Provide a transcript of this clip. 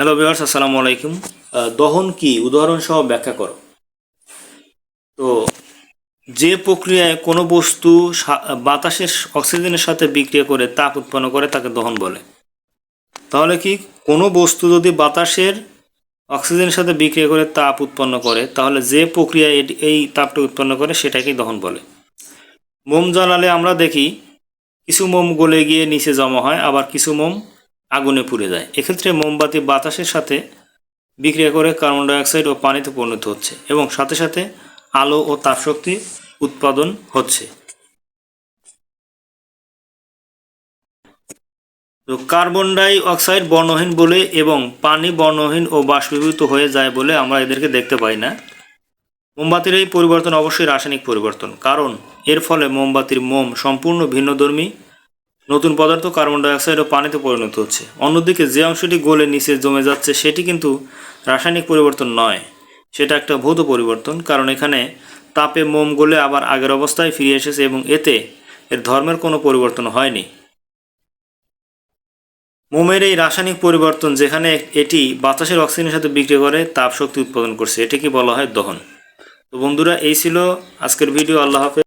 Hello viewers আসসালামু আলাইকুম দহন কি? উদাহরণ সহ ব্যাখ্যা করো। তো, যে প্রক্রিয়ায় কোনো বস্তু বাতাসের অক্সিজেনের সাথে বিক্রিয়া করে তাপ উৎপন্ন করে, তাকে দহন বলে। তাহলে কি? কোনো বস্তু যদি বাতাসের অক্সিজেনের সাথে বিক্রিয়া করে তাপ উৎপন্ন করে, তাহলে যে প্রক্রিয়ায় এটি- এই তাপটা উৎপন্ন করে, সেটাকেই দহন বলে। মোম জ্বালালে আমরা দেখি, কিছু মোম গলে গিয়ে নিচে জমা হয়, আবার কিছু মোম আগুনে পুড়ে যায়। এক্ষেত্রে মোমবাতি বাতাসের সাথে বিক্রিয়া করে কার্বন ডাইঅক্সাইড ও পানিতে পরিণত হচ্ছে এবং সাথে সাথে আলো ও তাপশক্তি উৎপাদন হচ্ছে। তো কার্বন ডাই অক্সাইড বর্ণহীন বলে এবং পানি বর্ণহীন ও বাষ্পীভূত হয়ে যায় বলে আমরা এদেরকে দেখতে পাই না। মোমবাতির এই পরিবর্তন অবশ্যই রাসায়নিক পরিবর্তন, কারণ এর ফলে মোমবাতির মোম সম্পূর্ণ ভিন্নধর্মী নতুন পদার্থ কার্বন ডাইঅক্সাইড ও পানিতে পরিণত হচ্ছে। অন্যদিকে যে অংশটি গলে নিচে জমে যাচ্ছে, সেটি কিন্তু রাসায়নিক পরিবর্তন নয়। সেটা একটা ভৌত পরিবর্তন, কারণ এখানে তাপে মোম গলে আবার আগের অবস্থায় ফিরে এসেছে এবং এতে এর ধর্মের কোনো পরিবর্তন হয়নি। মোমের এই রাসায়নিক পরিবর্তন যেখানে এটি বাতাসের অক্সিজেনের সাথে বিক্রি করে তাপ শক্তি উৎপাদন করছে। এটিকে বলা হয় দহন। তো বন্ধুরা, এই ছিল আজকের ভিডিও। আল্লাহ হাফেজ।